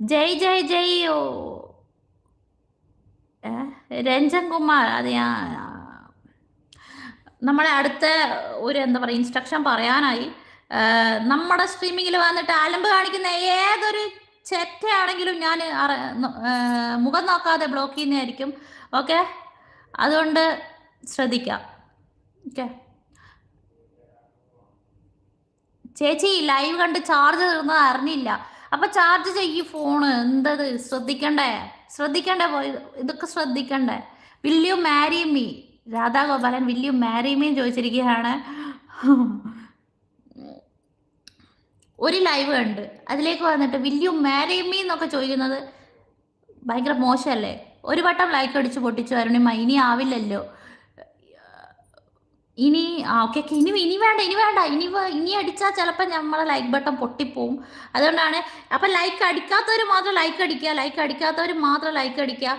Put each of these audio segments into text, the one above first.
ജയ് ജയ് ജയ് ഓ. രഞ്ജൻ കുമാർ അത് ഞാൻ നമ്മളെ അടുത്ത ഒരു എന്താ പറയുക ഇൻസ്ട്രക്ഷൻ പറയാനായി. നമ്മുടെ സ്ട്രീമിങ്ങിൽ വന്നിട്ട് അലമ്പ് കാണിക്കുന്ന ഏതൊരു ചെറ്റയാണെങ്കിലും ഞാൻ മുഖം നോക്കാതെ ബ്ലോക്ക് ചെയ്യുന്നതായിരിക്കും. ഓക്കെ? അതുകൊണ്ട് ശ്രദ്ധിക്കാം. ഓക്കെ? ചേച്ചി ലൈവ് കണ്ട് ചാർജ് തീർന്നത് അറിഞ്ഞില്ല. അപ്പൊ ചാർജ് ചെയ്യ് ഫോണ് എന്തത്? ശ്രദ്ധിക്കണ്ടേ? ശ്രദ്ധിക്കണ്ടേ പോയി ഇതൊക്കെ ശ്രദ്ധിക്കണ്ടേ? Will you marry me Radhagopalan will you marry me ചോദിച്ചിരിക്കുകയാണ്. ഒരു ലൈവ് ഉണ്ട് അതിലേക്ക് വന്നിട്ട് വിൽ യു മാരി മീ എന്നൊക്കെ ചോദിക്കുന്നത് ഭയങ്കര മോശമല്ലേ? ഒരു വട്ടം ലൈക്ക് അടിച്ച് പൊട്ടിച്ചു അരുണിമ ഇനി ആവില്ലല്ലോ. ഇനി ഓക്കെ ഓക്കെ ഇനി ഇനി വേണ്ട ഇനി വേണ്ട. ഇനി ഇനി അടിച്ചാൽ ചിലപ്പോൾ നമ്മളെ ലൈക്ക് ബട്ടൺ പൊട്ടിപ്പോവും. അതുകൊണ്ടാണ് അപ്പം ലൈക്ക് അടിക്കാത്തവർ മാത്രം ലൈക്ക് അടിക്കുക. ലൈക്ക് അടിക്കാത്തവർ മാത്രം ലൈക്ക് അടിക്കുക.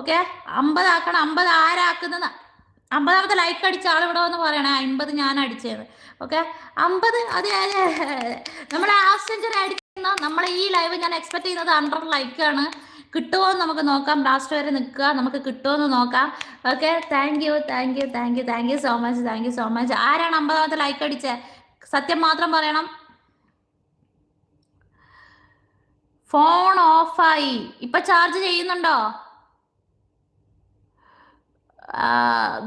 ഓക്കെ അമ്പതാക്കണം. അമ്പത് ആരാക്കുന്നത്? അമ്പതാമത്തെ ലൈക്ക് അടിച്ച ആൾ ഇവിടെ വന്ന് പറയണേ അമ്പത് ഞാൻ അടിച്ചത് ഓക്കെ അമ്പത് അത് ആ സെഞ്ചുറി അടിക്കുന്ന നമ്മളെ ഈ ലൈവ് ഞാൻ എക്സ്പെക്ട് ചെയ്യുന്നത് ഹൺഡ്രഡ് ലൈക്കാണ് കിട്ടുമോ നമുക്ക് നോക്കാം. ലാസ്റ്റ് വരെ നിൽക്കുക. നമുക്ക് കിട്ടുമോ എന്ന് നോക്കാം. Okay thank you thank you thank you thank you so much thank you so much ആരാണ് അമ്പതാമത്തെ ലൈക്ക് അടിച്ചത് സത്യം മാത്രം പറയണം. ഫോൺ ഓഫായി ഇപ്പൊ ചാർജ് ചെയ്യുന്നുണ്ടോ?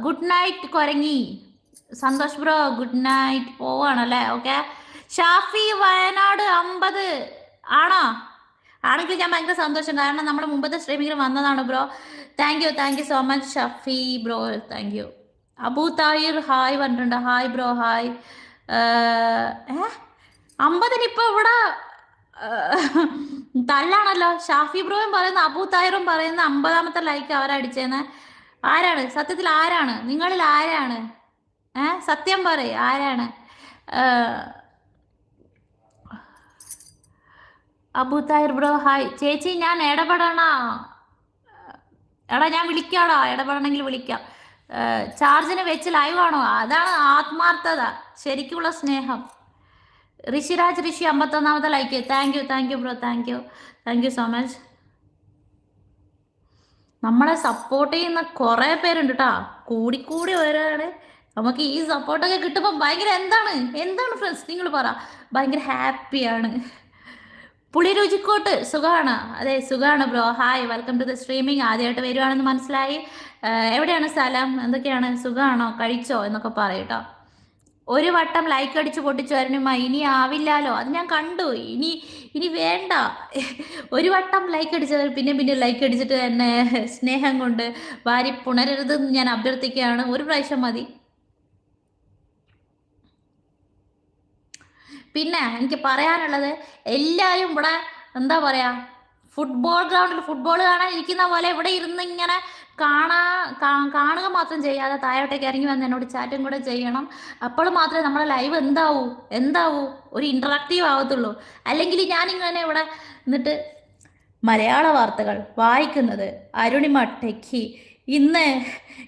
ഗുഡ് നൈറ്റ് കൊരങ്ങി. സന്തോഷ് ബ്രോ ഗുഡ് നൈറ്റ് പോവാണല്ലേ ഓക്കെ ഷാഫി വയനാട് അമ്പത്. ആണോ? ആണെങ്കിൽ ഞാൻ ഭയങ്കര സന്തോഷം. കാരണം നമ്മുടെ മുമ്പത്തെ സ്ട്രീമിംഗ് വന്നതാണ് bro thank you thank you so much Shafi bro thank you Abu Tahir hi പറഞ്ഞിട്ടുണ്ട്. ഹായ് ബ്രോ ഹായ് അമ്പതിന് ഇപ്പൊ ഇവിടെ തല്ലാണല്ലോ ഷാഫി ബ്രോയും പറയുന്ന അബു താഹിറും പറയുന്ന അമ്പതാമത്തെ ലൈക്ക് അവരടിച്ചേന്ന് ആരാണ്? സത്യത്തിൽ ആരാണ്? നിങ്ങളിൽ ആരാണ്? ഏഹ് സത്യം പറയ്. ആരാണ്? ഏഹ്, അബു ബ്രോ ഹായ് ചേച്ചി ഞാൻ ഇടപെടണ എടാ ഞാൻ വിളിക്കാടാ. ഇടപെടണമെങ്കിൽ വിളിക്കാം. ചാർജിന് വെച്ച് ലൈവ് ആണോ? അതാണ് ആത്മാർത്ഥത ശരിക്കുള്ള സ്നേഹം. Rishiraj Rishi അമ്പത്തൊന്നാമത്തെ like thank you thank you bro thank you thank you so much നമ്മളെ സപ്പോർട്ട് ചെയ്യുന്ന കുറേ പേരുണ്ട് കേട്ടോ കൂടിക്കൂടി വരാണ് നമുക്ക് ഈ സപ്പോർട്ടൊക്കെ കിട്ടുമ്പോൾ ഭയങ്കര എന്താണ്? എന്താണ് ഫ്രണ്ട്സ് നിങ്ങൾ പറ. ഭയങ്കര ഹാപ്പിയാണ് പുളി രുചിക്കോട്ട് സുഖമാണ് അതെ സുഖമാണ് bro. Hi welcome to the streaming ആദ്യമായിട്ട് വരുവാണെന്ന് മനസ്സിലായി. എവിടെയാണ് സ്ഥലം? എന്തൊക്കെയാണ്? സുഖമാണോ കഴിച്ചോ? എന്നൊക്കെ പറയട്ടോ. ഒരു വട്ടം ലൈക്ക് അടിച്ച് പൊട്ടിച്ചു അരുണിമ ഇനി ആവില്ലാലോ? അത് ഞാൻ കണ്ടു. ഇനി ഇനി വേണ്ട. ഒരു വട്ടം ലൈക്ക് അടിച്ചത് പിന്നെ പിന്നെ ലൈക്ക് അടിച്ചിട്ട് തന്നെ സ്നേഹം കൊണ്ട് വാരി പുണരരുതെന്ന് ഞാൻ അഭ്യർത്ഥിക്കുകയാണ്. ഒരു പ്രാവശ്യം മതി. പിന്നെ എനിക്ക് പറയാനുള്ളത് എല്ലാവരും ഇവിടെ എന്താ പറയാ ഫുട്ബോൾ ഗ്രൗണ്ടിൽ ഫുട്ബോൾ കാണാൻ ഇരിക്കുന്ന പോലെ ഇവിടെ ഇരുന്ന് ഇങ്ങനെ കാണാ കാണുക മാത്രം ചെയ്യാതെ താഴോട്ടേക്ക് ഇറങ്ങി വന്ന് എന്നോട് ചാറ്റും കൂടെ ചെയ്യണം. അപ്പോൾ മാത്രമേ നമ്മുടെ ലൈവ് എന്താവൂ എന്താവൂ? ഒരു ഇൻട്രാക്റ്റീവ് ആവത്തുള്ളൂ. അല്ലെങ്കിൽ ഞാനിങ്ങനെ ഇവിടെ എന്നിട്ട് മലയാള വാർത്തകൾ വായിക്കുന്നത് അരുണിമ ടെക്കി. ഇന്ന്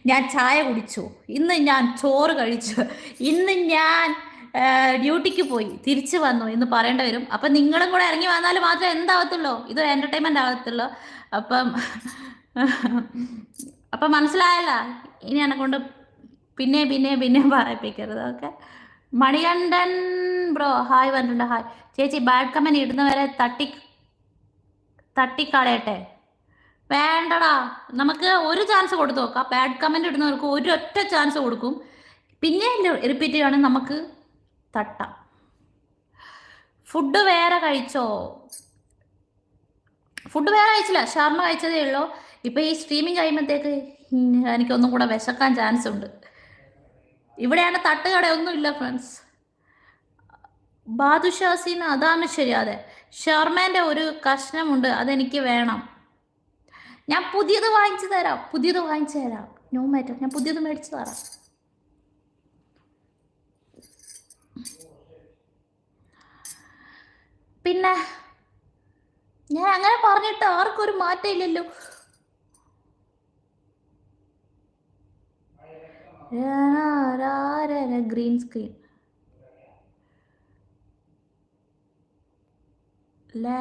ഞാൻ ചായ കുടിച്ചു. ഇന്ന് ഞാൻ ചോറ് കഴിച്ചു. ഇന്ന് ഞാൻ ഡ്യൂട്ടിക്ക് പോയി തിരിച്ചു വന്നു എന്ന് പറയേണ്ടി വരും. അപ്പം നിങ്ങളും കൂടെ ഇറങ്ങി വന്നാൽ മാത്രമേ എന്താവത്തുള്ളൂ? ഇത് എന്റർടൈൻമെന്റ് ആവത്തുള്ളൂ. അപ്പം അപ്പം മനസ്സിലായല്ല? ഇനി എന്നെ കൊണ്ട് പിന്നെ പിന്നെ പിന്നെ പറയിപ്പിക്കരുത്. ഓക്കെ? മണികണ്ഠൻ ബ്രോ ഹായ് പറഞ്ഞിട്ടുണ്ട് ഹായ്. ചേച്ചി ബാഡ് കമന്റ് ഇടുന്നവരെ തട്ടി തട്ടിക്കളയട്ടെ? വേണ്ടടാ. നമുക്ക് ഒരു ചാൻസ് കൊടുത്തു നോക്കാം. ബാഡ് കമന്റ് ഇടുന്നവർക്ക് ഒരൊറ്റ ചാൻസ് കൊടുക്കും. പിന്നെ റിപ്പീറ്റ് ചെയ്യുകയാണെങ്കിൽ നമുക്ക് തട്ടാം. ഫുഡ് വേറെ കഴിച്ചോ? ഫുഡ് വേറെ കഴിച്ചില്ല. ഷർമ്മ കഴിച്ചതേ ഉള്ളൂ. ഇപ്പൊ ഈ സ്ട്രീമിങ് കഴിയുമ്പോഴത്തേക്ക് എനിക്കൊന്നും കൂടെ വിശക്കാൻ ചാൻസ് ഉണ്ട്. ഇവിടെയാണ് തട്ടുകടയൊന്നും ഇല്ല ഫ്രണ്ട്സ് ബാദുഷാസിന് അതാണ് ശരി അതെ ഷർമേന്റെ ഒരു കഷ്ണമുണ്ട്. അതെനിക്ക് വേണം. ഞാൻ പുതിയത് വാങ്ങിച്ചു തരാം. പുതിയത് വാങ്ങിച്ചു തരാം. നോ ഞാൻ പുതിയത് മേടിച്ചു തരാം. പിന്നെ ഞാൻ അങ്ങനെ പറഞ്ഞിട്ട് ആർക്കും ഒരു മാറ്റം ഇല്ലല്ലോ ഗ്രീൻ സ്ക്രീൻ ലാ